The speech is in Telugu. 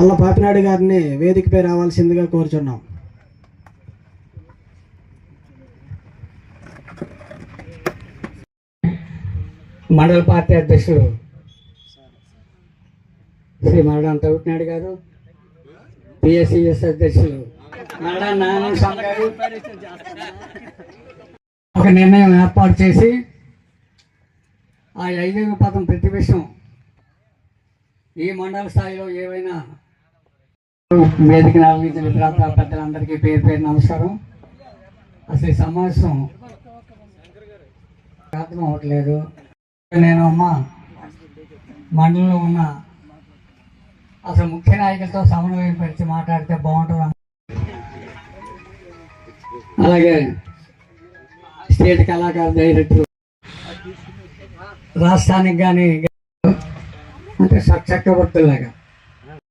పల్ల పాపినాయుడు గారిని వేదికపై రావాల్సిందిగా కోరుచున్నాం. మండల పార్టీ అధ్యక్షుడు శ్రీ మరడా తవ్వుతున్నాడు గారు పిఎస్సిఎస్ అధ్యక్షులు మరడా నారాయణ స్వామి గారు. ఒక నిర్ణయం ఏర్పాటు చేసి ఆ ఐదవ పదం ప్రతిపక్షం ఈ మండల స్థాయిలో ఏవైనా వేదిక నాలుగు ప్రాంత పెద్దలందరికీ పేరు పేరు నమస్కారం. అసలు ఈ సమావేశం అర్థం అవ్వట్లేదు నేను అమ్మ మండలంలో ఉన్న అసలు ముఖ్య నాయకులతో సమన్వయం పరిచి మాట్లాడితే బాగుంటుంది అలాగే స్టేట్ కళాకారు డైరెక్టర్ రాష్ట్రానికి కానీ అంటే చక్రవర్తులాగా